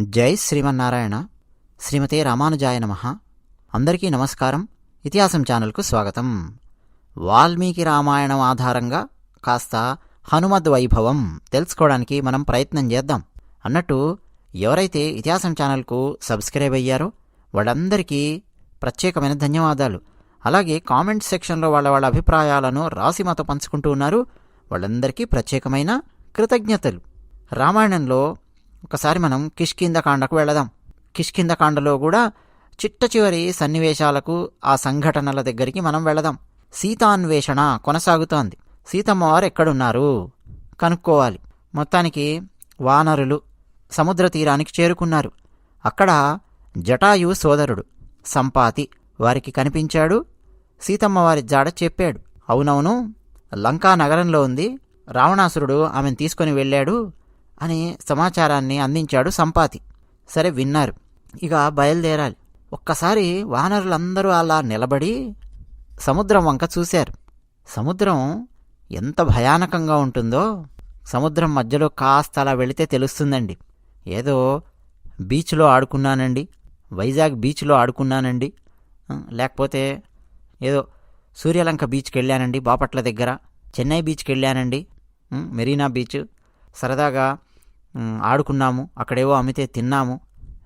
జై శ్రీమన్నారాయణ. శ్రీమతే రామానుజాయ నమ. అందరికీ నమస్కారం. ఇతిహాసం ఛానల్కు స్వాగతం. వాల్మీకి రామాయణం ఆధారంగా కాస్త హనుమద్ వైభవం తెలుసుకోవడానికి మనం ప్రయత్నం చేద్దాం. అన్నట్టు ఎవరైతే ఇతిహాసం ఛానల్కు సబ్స్క్రైబ్ అయ్యారో వాళ్ళందరికీ ప్రత్యేకమైన ధన్యవాదాలు. అలాగే కామెంట్ సెక్షన్లో వాళ్ళ వాళ్ళ అభిప్రాయాలను రాసి మాతో పంచుకుంటూ ఉన్నారు. వాళ్ళందరికీ ప్రత్యేకమైన కృతజ్ఞతలు. రామాయణంలో ఒకసారి మనం కిష్కిందకాండకు వెళదాం. కిష్కిందకాండలో కూడా చిట్ట చివరి సన్నివేశాలకు ఆ సంఘటనల దగ్గరికి మనం వెళదాం. సీతాన్వేషణ కొనసాగుతోంది. సీతమ్మవారు ఎక్కడున్నారు? కనుక్కోవాలి. మొత్తానికి వానరులు సముద్ర తీరానికి చేరుకున్నారు. అక్కడ జటాయు సోదరుడు సంపాతి వారికి కనిపించాడు. సీతమ్మవారి జాడ చెప్పాడు. అవునవును లంకా నగరంలో ఉంది. రావణాసురుడు ఆమెను తీసుకొని వెళ్ళాడు. అని సమాచారాన్ని అందించాడు సంపాతి. సరే విన్నారు. ఇక బయలుదేరాలి. ఒక్కసారి వానరులందరూ అలా నిలబడి సముద్రం వంక చూశారు. సముద్రం ఎంత భయానకంగా ఉంటుందో సముద్రం మధ్యలో కాస్త అలా వెళితే తెలుస్తుందండి. ఏదో బీచ్లో ఆడుకున్నానండి. వైజాగ్ బీచ్లో ఆడుకున్నానండి. లేకపోతే ఏదో సూర్యలంక బీచ్కి వెళ్ళానండి బాపట్ల దగ్గర. చెన్నై బీచ్కి వెళ్ళానండి. మెరీనా బీచ్. సరదాగా ఆడుకున్నాము అక్కడేవో అమ్మితే తిన్నాము.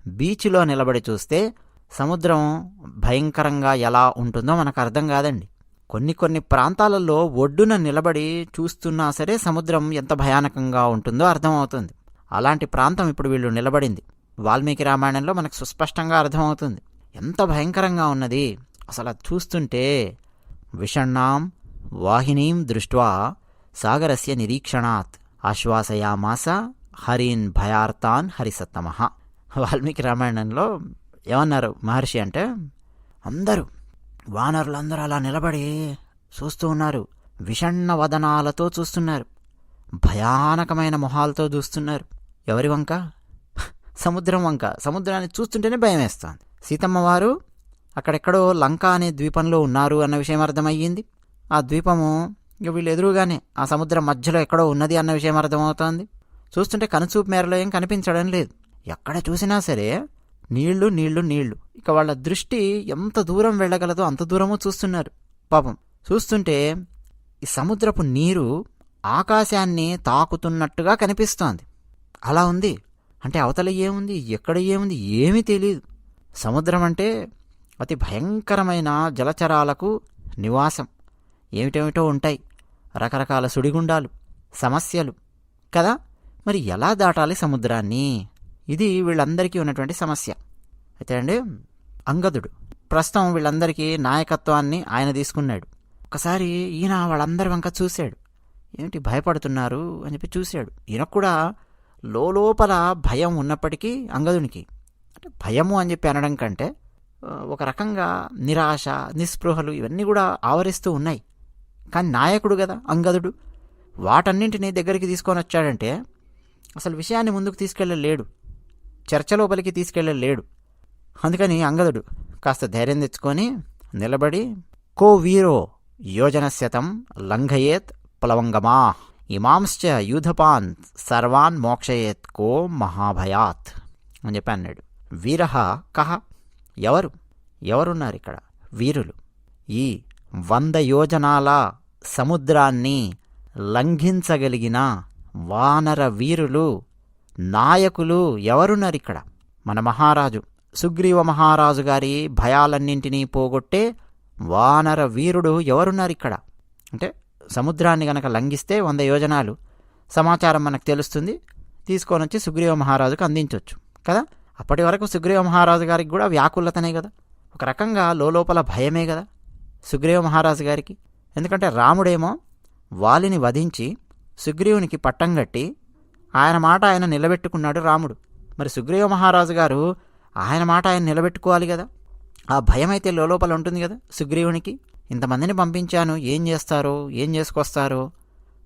బీచ్లో నిలబడి చూస్తే సముద్రం భయంకరంగా ఎలా ఉంటుందో మనకు అర్థం కాదండి. కొన్ని కొన్ని ప్రాంతాలలో ఒడ్డున నిలబడి చూస్తున్నా సరే సముద్రం ఎంత భయానకంగా ఉంటుందో అర్థమవుతుంది. అలాంటి ప్రాంతం ఇప్పుడు వీళ్ళు నిలబడింది. వాల్మీకి రామాయణంలో మనకు సుస్పష్టంగా అర్థమవుతుంది. ఎంత భయంకరంగా ఉన్నది. అసలు అది చూస్తుంటే విషణ్ణాం వాహినీం దృష్ట్వా సాగరస్య నిరీక్షణాత్ ఆశ్వాసయామాస హరీన్ భయార్తాన్ హరిసత్తమ. వాల్మీకి రామాయణంలో ఏమన్నారు మహర్షి అంటే అందరూ వానరులందరూ అలా నిలబడి చూస్తూ ఉన్నారు. విషణ్ణ వదనాలతో చూస్తున్నారు. భయానకమైన మొహాలతో చూస్తున్నారు. ఎవరి వంక? సముద్రం వంక. సముద్రాన్ని చూస్తుంటేనే భయం వేస్తుంది. సీతమ్మ వారు అక్కడెక్కడో లంక అనే ద్వీపంలో ఉన్నారు అన్న విషయం అర్థమయ్యింది. ఆ ద్వీపము వీళ్ళు ఎదురుగానే ఆ సముద్రం మధ్యలో ఎక్కడో ఉన్నది అన్న విషయం అర్థమవుతోంది. చూస్తుంటే కనుచూపు మేరలో ఏం కనిపించడం లేదు. ఎక్కడ చూసినా సరే నీళ్ళు నీళ్ళు నీళ్ళు. ఇక వాళ్ళ దృష్టి ఎంత దూరం వెళ్ళగలదో అంత దూరము చూస్తున్నారు. పాపం. చూస్తుంటే ఈ సముద్రపు నీరు ఆకాశాన్ని తాకుతున్నట్టుగా కనిపిస్తోంది. అలా ఉంది. అంటే అవతల ఏముంది? ఎక్కడ ఏముంది? ఏమీ తెలియదు సముద్రం అంటే అతి భయంకరమైన జలచరాలకు నివాసం. ఏమిటేమిటో ఉంటాయి. రకరకాల సుడిగుండాలు సమస్యలు. కదా? మరి ఎలా దాటాలి సముద్రాన్ని? ఇది వీళ్ళందరికీ ఉన్నటువంటి సమస్య. అయితే అండి అంగదుడు. ప్రస్తుతం వీళ్ళందరికీ నాయకత్వాన్ని ఆయన తీసుకున్నాడు. ఒకసారి ఈయన వాళ్ళందరి వంక చూశాడు. ఏమిటి భయపడుతున్నారు అని చెప్పి చూశాడు. ఈయన కూడా లోపల భయం ఉన్నప్పటికీ అంగదునికి. అంటే భయము అని చెప్పి అనడం కంటే ఒక రకంగా నిరాశ నిస్పృహలు ఇవన్నీ కూడా ఆవరిస్తూ ఉన్నాయి. కానీ నాయకుడు కదా అంగదుడు. వాటన్నింటినీ దగ్గరికి తీసుకొని వచ్చాడంటే అసలు విషయాన్ని ముందుకు తీసుకెళ్ళలేడు. చర్చలోపలికి తీసుకెళ్ళలేడు. అందుకని అంగదుడు కాస్త ధైర్యం తెచ్చుకొని నిలబడి కో వీరో యోజనశతం లంఘయేత్ ప్లవంగమా ఇమాంశ్చ యూధపాన్ సర్వాన్ మోక్షయేత్ కో మహాభయాత్ అని చెప్పి అన్నాడు. వీరహ కహ ఎవరు? ఎవరున్నారు ఇక్కడ? వీరులు. ఈ వంద యోజనాల సముద్రాన్ని లంఘించగలిగిన వానర వీరులు నాయకులు ఎవరున్నారు ఇక్కడ? మన మహారాజు సుగ్రీవ మహారాజు గారి భయాలన్నింటినీ పోగొట్టే వానర వీరుడు ఎవరున్నారు ఇక్కడ? అంటే సముద్రాన్ని గనక లంఘిస్తే వంద యోజనాలు. సమాచారం మనకు తెలుస్తుంది. తీసుకొని వచ్చి సుగ్రీవ మహారాజుకు అందించవచ్చు కదా? అప్పటి వరకు సుగ్రీవ మహారాజు గారికి కూడా వ్యాకులతనే కదా. ఒక రకంగా లోపల భయమే కదా సుగ్రీవ మహారాజు గారికి. ఎందుకంటే రాముడేమో వాలిని వధించి సుగ్రీవునికి పట్టం కట్టి ఆయన మాట ఆయన నిలబెట్టుకున్నాడు రాముడు. మరి సుగ్రీవ మహారాజు గారు ఆయన మాట ఆయన నిలబెట్టుకోవాలి కదా? ఆ భయం అయితే లోపల ఉంటుంది కదా సుగ్రీవునికి? ఇంతమందిని పంపించాను ఏం చేస్తారో ఏం చేసుకొస్తారో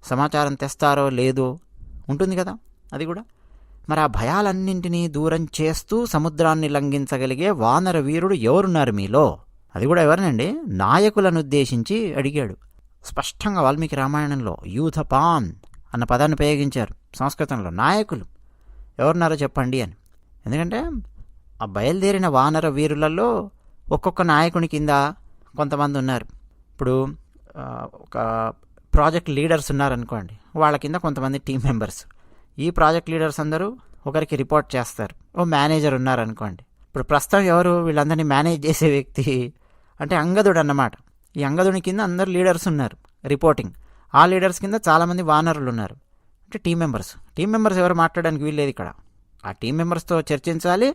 సమాచారం తెస్తారో లేదో ఉంటుంది కదా అది కూడా. మరి ఆ భయాలన్నింటినీ దూరం చేస్తూ సముద్రాన్ని లంఘించగలిగే వానర వీరుడు ఎవరున్నారు మీలో? అది కూడా ఎవరినండి? నాయకులను ఉద్దేశించి అడిగాడు. స్పష్టంగా వాల్మీకి రామాయణంలో యూథపాన్ అన్న పదాన్ని ఉపయోగించారు సంస్కృతంలో నాయకులు. ఎవరున్నారో చెప్పండి అని. ఎందుకంటే ఆ బయలుదేరిన వానర వీరులలో ఒక్కొక్క నాయకుని కింద కొంతమంది ఉన్నారు. ఇప్పుడు ఒక ప్రాజెక్ట్ లీడర్స్ ఉన్నారనుకోండి వాళ్ళ కింద కొంతమంది టీం మెంబర్స్. ఈ ప్రాజెక్ట్ లీడర్స్ అందరూ ఒకరికి రిపోర్ట్ చేస్తారు. ఓ మేనేజర్ ఉన్నారనుకోండి. ఇప్పుడు ప్రస్తుతం ఎవరు వీళ్ళందరినీ మేనేజ్ చేసే వ్యక్తి అంటే అంగదుడు అన్నమాట. ఈ కింద అందరు లీడర్స్ ఉన్నారు రిపోర్టింగ్. ఆ లీడర్స్ కింద చాలామంది వానరులు ఉన్నారు. అంటే టీం మెంబర్స్. టీం మెంబర్స్ ఎవరు మాట్లాడడానికి వీల్లేదు ఇక్కడ. ఆ టీం మెంబర్స్తో చర్చించాలి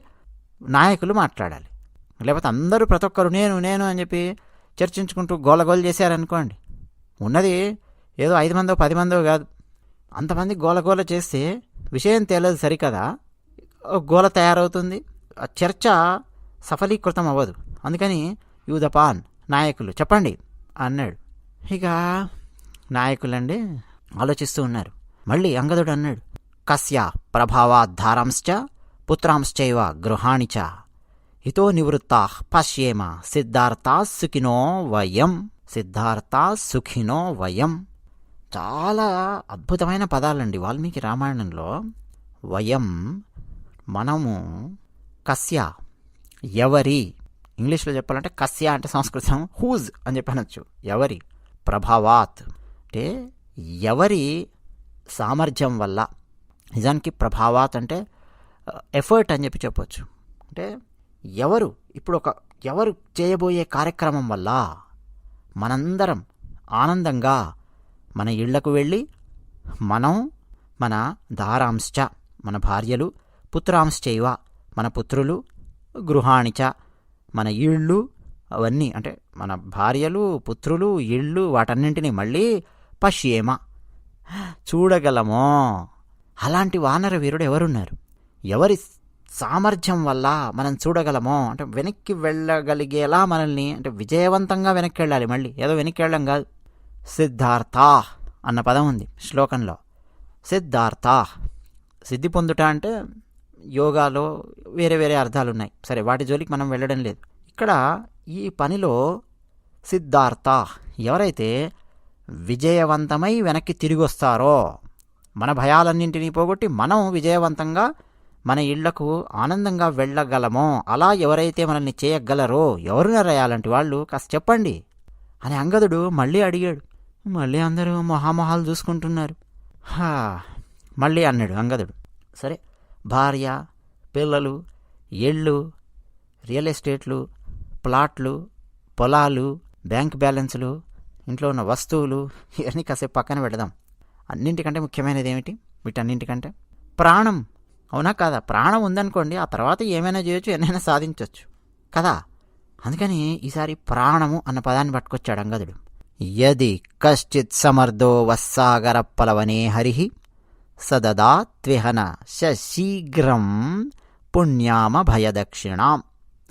నాయకులు మాట్లాడాలి. లేకపోతే అందరూ ప్రతి ఒక్కరు నేను నేను అని చెప్పి చర్చించుకుంటూ గోలగోలు చేశారనుకోండి. ఉన్నది ఏదో ఐదు మందో పది మందో కాదు. అంతమంది గోలగోల చేస్తే విషయం తేలదు సరికదా? గోల తయారవుతుంది. ఆ చర్చ సఫలీకృతం అవ్వదు. అందుకని యూదపాన్ నాయకులు. చెప్పండి. అన్నాడు. ఇక నాయకులండి ఆలోచిస్తూ ఉన్నారు. మళ్ళీ అంగదుడు అన్నాడు. కస్య ప్రభావాధారాంశ్చ పుత్రాంశ్చైవ గృహాణిచ. ఇతో నివృత్తా పశ్యేమ. సిద్ధార్థా సుఖినో వయం. సిద్ధార్థా సుఖినో వయం. చాలా అద్భుతమైన పదాలండి వాల్మీకి రామాయణంలో. వయం మనము కస్య ఎవరి ఇంగ్లీష్లో చెప్పాలంటే కస్య అంటే సంస్కృతం. హూజ్ అని చెప్పి అనొచ్చు ఎవరి? ప్రభావాత్. అంటే ఎవరి సామర్థ్యం వల్ల? నిజానికి ప్రభావాత్ అంటే ఎఫర్ట్ అని చెప్పి చెప్పొచ్చు. అంటే ఎవరు? ఇప్పుడు ఒక ఎవరు చేయబోయే కార్యక్రమం వల్ల మనందరం ఆనందంగా మన ఇళ్ళకు వెళ్ళి మనం మన దారాంశ్చ మన భార్యలు పుత్రాంశ్చైవ మన పుత్రులు గృహాణిచ మన ఇళ్ళు అవన్నీ అంటే మన భార్యలు పుత్రులు ఇళ్ళు వాటన్నింటినీ మళ్ళీ పశ్యేమ. చూడగలమో. అలాంటి వానర వీరుడు ఎవరున్నారు? ఎవరి సామర్థ్యం వల్ల మనం చూడగలమో? అంటే వెనక్కి వెళ్ళగలిగేలా మనల్ని అంటే విజయవంతంగా వెనక్కి వెళ్ళాలి మళ్ళీ. ఏదో వెనక్కి వెళ్ళడం కాదు. సిద్ధార్థ అన్న పదం ఉంది శ్లోకంలో. సిద్ధార్థ. సిద్ధి పొందుట అంటే యోగాలో వేరే వేరే అర్థాలు ఉన్నాయి సరే వాటి జోలికి మనం వెళ్ళడం లేదు. ఇక్కడ ఈ పనిలో సిద్ధార్థ ఎవరైతే విజయవంతమై వెనక్కి తిరిగి వస్తారో మన భయాలన్నింటినీ పోగొట్టి మనం విజయవంతంగా మన ఇళ్ళకు ఆనందంగా వెళ్ళగలమో అలా ఎవరైతే మనల్ని చేయగలరో ఎవరు రాయాలంటే వాళ్ళు కాస్త చెప్పండి అని అంగదుడు మళ్ళీ అడిగాడు. మళ్ళీ అందరూ మొహామొహాలు చూసుకుంటున్నారు. మళ్ళీ అన్నాడు అంగదుడు. సరే భార్య పిల్లలు ఇళ్ళు రియల్ ఎస్టేట్లు ప్లాట్లు పొలాలు బ్యాంక్ బ్యాలెన్స్లు ఇంట్లో ఉన్న వస్తువులు ఇవన్నీ కాసేపు పక్కన పెడదాం. అన్నింటికంటే ముఖ్యమైనది ఏమిటి? వీటన్నింటికంటే ప్రాణం. అవునా కాదా? ప్రాణం ఉందనుకోండి ఆ తర్వాత ఏమైనా చేయొచ్చు ఏమైనా సాధించవచ్చు కదా? అందుకని ఈసారి ప్రాణము అన్న పదాన్ని పట్టుకొచ్చాడు అంగదుడు. యది కశ్చిత్ సమర్థో వస్సాగర పలవనే హరి. సదదా త్విహన శీఘ్రం పుణ్యామ భయదక్షిణాం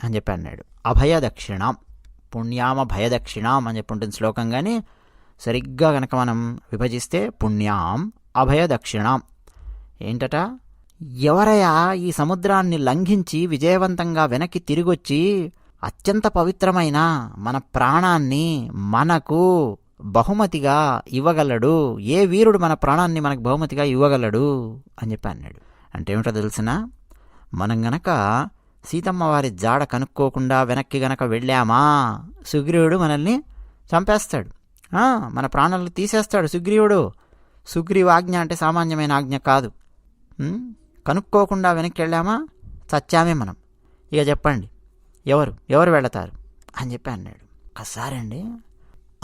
అని చెప్పి అన్నాడు. అభయదక్షిణాం పుణ్యామ భయదక్షిణాం అని చెప్పి ఉంటుంది శ్లోకం కానీ సరిగ్గా కనుక మనం విభజిస్తే పుణ్యాం అభయదక్షిణాం. ఏంటట? ఎవరయా ఈ సముద్రాన్ని లంఘించి విజయవంతంగా వెనక్కి తిరిగొచ్చి అత్యంత పవిత్రమైన మన ప్రాణాన్ని మనకు బహుమతిగా ఇవ్వగలడు. ఏ వీరుడు మన ప్రాణాన్ని మనకు బహుమతిగా ఇవ్వగలడు? అని చెప్పి అన్నాడు. అంటే ఏమిటో తెలిసిన మనం గనక సీతమ్మ వారి జాడ కనుక్కోకుండా వెనక్కి గనక వెళ్ళామా? సుగ్రీవుడు మనల్ని చంపేస్తాడు. మన ప్రాణాలను తీసేస్తాడు సుగ్రీవుడు. సుగ్రీవు ఆజ్ఞ అంటే సామాన్యమైన ఆజ్ఞ కాదు. కనుక్కోకుండా వెనక్కి వెళ్ళామా? చచ్చామే మనం. ఇక చెప్పండి ఎవరు? ఎవరు వెళతారు? అని చెప్పి అన్నాడు. అండి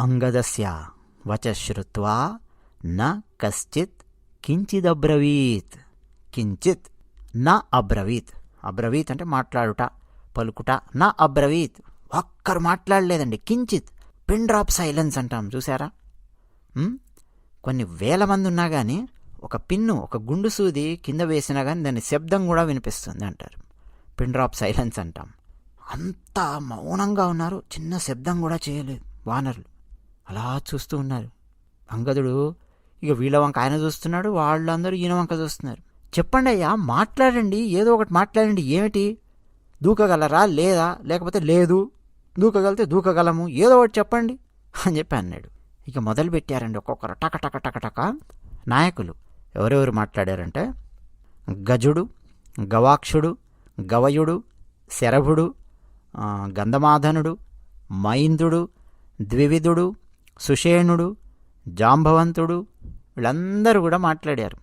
అంగదస్య వచశ్రుత్వా న కశ్చిత్ కించిదబ్రవీత్ కించిత్ నా అబ్రవీత్ అబ్రవీత్ అంటే మాట్లాడుట పలుకుట నా అబ్రవీత్। ఒక్కరు మాట్లాడలేదండి కించిత్ పిన్ డ్రాప్ సైలెన్స్ అంటాం చూసారా కొన్ని వేల మంది ఉన్నా కానీ ఒక పిన్ను ఒక గుండు సూది కింద వేసినా కానీ దాని శబ్దం కూడా వినిపిస్తుంది అంటారు. పిన్ డ్రాప్ సైలెన్స్ అంటాం. అంత మౌనంగా ఉన్నారు చిన్న శబ్దం కూడా చేయలేదు వానరులు. అలా చూస్తూ ఉన్నారు. అంగదుడు ఇక వీళ్ళ వంక ఆయన చూస్తున్నాడు వాళ్ళందరూ ఈయన వంక చూస్తున్నారు. చెప్పండి అయ్యా మాట్లాడండి ఏదో ఒకటి మాట్లాడండి ఏమిటి? దూకగలరా లేదా? లేకపోతే లేదు. దూకగలితే దూకగలము ఏదో ఒకటి చెప్పండి అని చెప్పి అన్నాడు. ఇక మొదలు పెట్టారండి ఒక్కొక్కరు. టక టక టక టక. నాయకులు ఎవరెవరు మాట్లాడారంటే గజుడు గవాక్షుడు గవయుడు శరభుడు గంధమాధనుడు మైందుడు ద్వివిధుడు సుషేణుడు జాంబవంతుడు వీళ్ళందరూ కూడా మాట్లాడారు.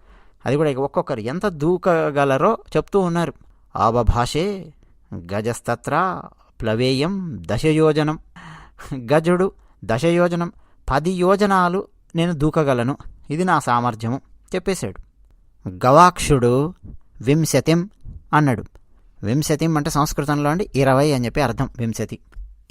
అది కూడా ఇక ఒక్కొక్కరు ఎంత దూకగలరో చెప్తూ ఉన్నారు. ఆవభాషే గజస్తత్ర ప్లవేయం దశయోజనం. గజుడు దశయోజనం పది యోజనాలు నేను దూకగలను. ఇది నా సామర్థ్యము చెప్పేశాడు. గవాక్షుడు వింశతిం అన్నాడు. వింశతిం అంటే సంస్కృతంలో అండి ఇరవై అని చెప్పి అర్థం. వింశతి.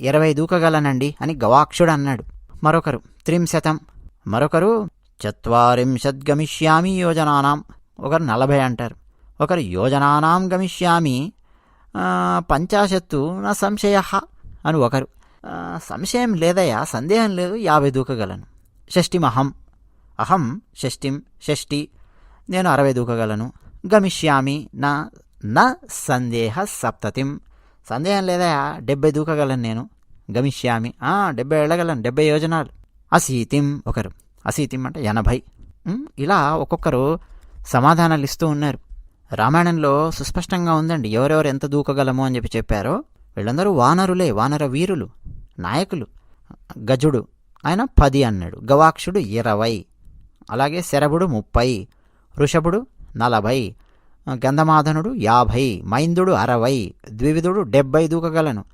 ఇరవై దూకగలనండి అని గవాక్షుడు అన్నాడు. మరొకరు త్రింశతం మరొకరు చత్వారింశత్ గమిష్యామి యోజనానాం. ఒకరు నలభై అంటారు. ఒకరు యోజనానాం గమిష్యామి పంచాశత్తు నా సంశయ అని ఒకరు. సంశయం లేదయా? సందేహం లేదు యాభై దూకగలను. షష్టిమహం అహం షష్టిం షష్టి నేను అరవై దూకగలను. గమిష్యామి నా నా సందేహ సప్తతిం. సందేహం లేదయా? డెబ్బై దూకగలను నేను. గమిష్యామి. ఆ, డెబ్బై ఏళ్ళగలను డెబ్బై యోజనాలు. అసీతిం ఒకరు. అసీతిం అంటే ఎనభై. ఇలా ఒక్కొక్కరు సమాధానాలు ఇస్తూ ఉన్నారు. రామాయణంలో సుస్పష్టంగా ఉందండి ఎవరెవరు ఎంత దూకగలము అని చెప్పి చెప్పారో. వీళ్ళందరూ వానరులే వానర వీరులు నాయకులు. గజుడు ఆయన పది అన్నాడు. గవాక్షుడు ఇరవై. అలాగే శరభుడు ముప్పై. ఋషభుడు నలభై. గంధమాధనుడు యాభై. మైందుడు అరవై. ద్వివిధుడు డెబ్బై దూకగలను.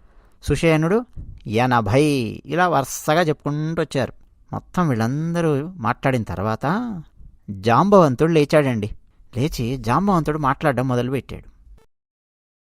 సుషేనుడు ఎనభై ఇలా వరుసగా చెప్పుకుంటూ వచ్చారు. మొత్తం వీళ్ళందరూ మాట్లాడిన తర్వాత జాంబవంతుడు లేచాడండి. లేచి జాంబవంతుడు మాట్లాడడం మొదలుపెట్టాడు.